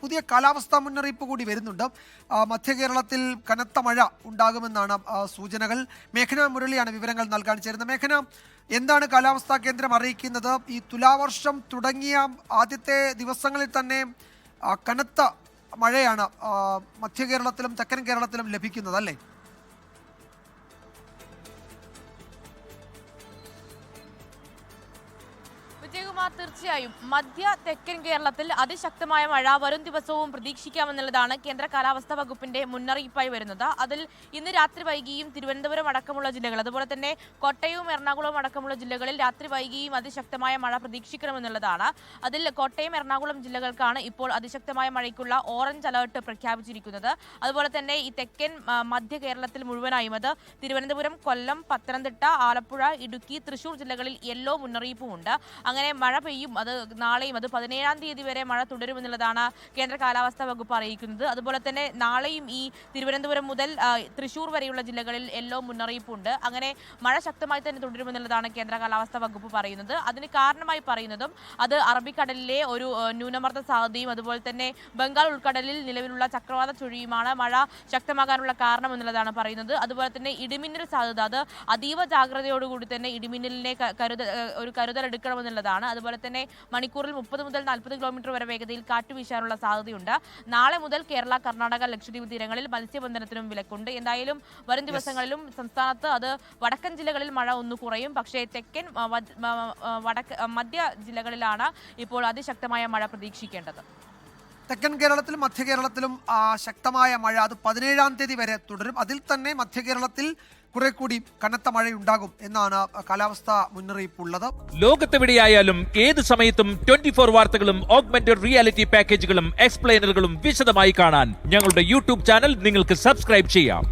പുതിയ കാലാവസ്ഥാ മുന്നറിയിപ്പ് കൂടി വരുന്നുണ്ട്. മധ്യ കേരളത്തിൽ കനത്ത മഴ ഉണ്ടാകുമെന്നാണ് സൂചനകൾ. മേഘന മുരളിയാണ് വിവരങ്ങൾ നൽകാൻ ചേരുന്നത്. മേഘന എന്താണ് കാലാവസ്ഥാ കേന്ദ്രം അറിയിക്കുന്നത്? ഈ തുലാവർഷം തുടങ്ങിയ ആദ്യത്തെ ദിവസങ്ങളിൽ തന്നെ കനത്ത മഴയാണ് മധ്യ കേരളത്തിലും തെക്കൻ കേരളത്തിലും ലഭിക്കുന്നത് അല്ലേ? വിജയകുമാർ തീർച്ചയായും. മധ്യ തെക്കൻ കേരളത്തിൽ അതിശക്തമായ മഴ വരും ദിവസവും പ്രതീക്ഷിക്കാമെന്നുള്ളതാണ് കേന്ദ്ര കാലാവസ്ഥാ വകുപ്പിന്റെ മുന്നറിയിപ്പായി വരുന്നത്. അതിൽ ഇന്ന് രാത്രി വൈകിയും തിരുവനന്തപുരം അടക്കമുള്ള ജില്ലകൾ അതുപോലെ തന്നെ കോട്ടയവും എറണാകുളവും അടക്കമുള്ള ജില്ലകളിൽ രാത്രി വൈകിയും അതിശക്തമായ മഴ പ്രതീക്ഷിക്കണമെന്നുള്ളതാണ്. അതിൽ കോട്ടയം എറണാകുളം ജില്ലകൾക്കാണ് ഇപ്പോൾ അതിശക്തമായ മഴയ്ക്കുള്ള ഓറഞ്ച് അലർട്ട് പ്രഖ്യാപിച്ചിരിക്കുന്നത്. അതുപോലെ തന്നെ ഈ തെക്കൻ മധ്യ കേരളത്തിൽ മുഴുവനായും അത് തിരുവനന്തപുരം കൊല്ലം പത്തനംതിട്ട ആലപ്പുഴ ഇടുക്കി തൃശൂർ ജില്ലകളിൽ യെല്ലോ മുന്നറിയിപ്പുമുണ്ട്. അങ്ങനെ മഴ പെയ്യും. അത് നാളെയും അത് പതിനേഴാം തീയതി വരെ മഴ തുടരുമെന്നുള്ളതാണ് കേന്ദ്ര കാലാവസ്ഥാ വകുപ്പ് അറിയിക്കുന്നത്. അതുപോലെ തന്നെ നാളെയും ഈ തിരുവനന്തപുരം മുതൽ തൃശൂർ വരെയുള്ള ജില്ലകളിൽ യെല്ലോ മുന്നറിയിപ്പുണ്ട്. അങ്ങനെ മഴ ശക്തമായി തന്നെ തുടരുമെന്നുള്ളതാണ് കേന്ദ്ര കാലാവസ്ഥാ വകുപ്പ് പറയുന്നത്. അതിന് കാരണമായി പറയുന്നതും അത് അറബിക്കടലിലെ ഒരു ന്യൂനമർദ്ദ സാധ്യതയും അതുപോലെ തന്നെ ബംഗാൾ ഉൾക്കടലിൽ നിലവിലുള്ള ചക്രവാത ചുഴിയുമാണ് മഴ ശക്തമാകാനുള്ള കാരണം എന്നുള്ളതാണ് പറയുന്നത്. അതുപോലെ തന്നെ ഇടിമിന്നൽ സാധ്യത അത് അതീവ ജാഗ്രതയോടുകൂടി തന്നെ ഇടിമിന്നലിനെ കരുതൽ ഒരു കരുതൽ എടുക്കണമെന്നുള്ളതാണ് അതുപോലെ തന്നെ മണിക്കൂറിൽ മുപ്പത് മുതൽ നാൽപ്പത് കിലോമീറ്റർ വരെ വേഗതയിൽ കാറ്റ് വീശാനുള്ള സാധ്യതയുണ്ട്. നാളെ മുതൽ കേരള കർണാടക ലക്ഷദ്വീപ് തീരങ്ങളിൽ മത്സ്യബന്ധനത്തിനും വിലക്കുണ്ട്. എന്തായാലും വരും ദിവസങ്ങളിലും സംസ്ഥാനത്ത് അത് വടക്കൻ ജില്ലകളിൽ മഴ ഒന്ന് കുറയും. പക്ഷേ തെക്കൻ വടക്ക് മധ്യ ജില്ലകളിലാണ് ഇപ്പോൾ അതിശക്തമായ മഴ പ്രതീക്ഷിക്കേണ്ടത്. തെക്കൻ കേരളത്തിലും മധ്യ കേരളത്തിലും ശക്തമായ മഴ അത് പതിനേഴാം തീയതി വരെ തുടരും. അതിൽ തന്നെ മധ്യ കേരളത്തിൽ കുറെ കൂടി കനത്ത മഴയുണ്ടാകും എന്നാണ് കാലാവസ്ഥ മുന്നറിയിപ്പ് ഉള്ളത് ലോകത്തെവിടെയായാലും ഏത് സമയത്തും ട്വന്റി ഫോർ വാർത്തകളും ഓഗ്മെന്റഡ് റിയാലിറ്റി പാക്കേജുകളും എക്സ്പ്ലെയിനറുകളും വിശദമായി കാണാൻ ഞങ്ങളുടെ യൂട്യൂബ് ചാനൽ നിങ്ങൾക്ക് സബ്സ്ക്രൈബ് ചെയ്യാം.